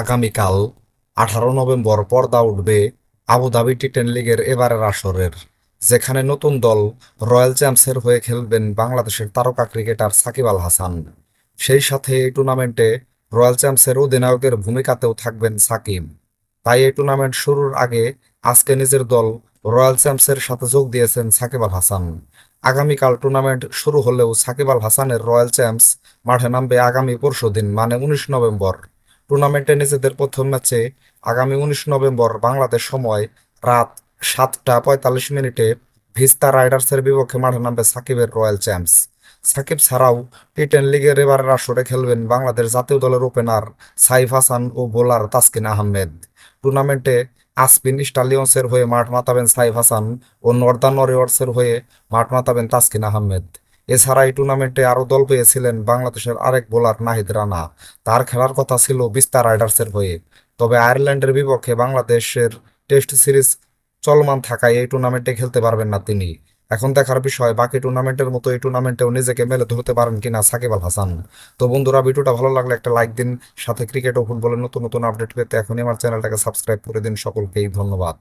আগামীকাল আঠারো নভেম্বর পর্দা উঠবে আবুধাবি টি টেন লিগের এবারের আসরের, যেখানে নতুন দল রয়্যাল চ্যাম্পসের হয়ে খেলবেন বাংলাদেশের তারকা ক্রিকেটার সাকিব আল হাসান। সেই সাথে এই টুর্নামেন্টে রয়্যাল চ্যাম্পসের অধিনায়কের ভূমিকাতেও থাকবেন সাকিব। তাই এই টুর্নামেন্ট শুরুর আগে আজকে নিজের দল রয়্যাল চ্যাম্পসের সাথে যোগ দিয়েছেন সাকিব আল হাসান। আগামীকাল টুর্নামেন্ট শুরু হলেও সাকিব আল হাসানের রয়্যাল চ্যাম্পস মাঠে নামবে আগামী পরশুদিন মানে উনিশ নভেম্বর। টুর্নামেন্টে নিজেদের প্রথম ম্যাচে আগামী উনিশ নভেম্বর বাংলাদেশ সময় রাত সাতটা পঁয়তাল্লিশ মিনিটে ভিস্তা রাইডার্সের বিপক্ষে মাঠে নামবে সাকিবের রয়্যাল চ্যাম্পস। সাকিব ছাড়াও টি টেন লিগের এবারের আসরে খেলবেন বাংলাদেশ জাতীয় দলের ওপেনার সাইফ হাসান ও বোলার তাসকিন আহমেদ। টুর্নামেন্টে আসপিন স্টালিয়ন্সের হয়ে মাঠ মাতাবেন সাইফ হাসান ও নর্দার্ন ওয়ারিয়র্সের হয়ে মাঠ মাতাবেন তাসকিন আহমেদ। এছাড়া এই টুর্নামেন্টে আরও দল পেয়েছিলেন বাংলাদেশের আরেক বোলার নাহিদ রানা। তার খেলার কথা ছিল বিস্তার রাইডার্সের হয়ে। তবে আয়ারল্যান্ডের বিপক্ষে বাংলাদেশের টেস্ট সিরিজ চলমান থাকায় এই টুর্নামেন্টে খেলতে পারবেন না তিনি। এখন দেখার বিষয়, বাকি টুর্নামেন্টের মতো এই টুর্নামেন্টেও নিজেকে মেলে ধরতে পারেন কিনা সাকিব আল হাসান। তো বন্ধুরা, ভিডিওটা ভালো লাগলে একটা লাইক দিন। সাথে ক্রিকেট ও ফুটবলের নতুন নতুন আপডেট পেতে এখনই আমার চ্যানেলটাকে সাবস্ক্রাইব করে দিন। সকলকেই ধন্যবাদ।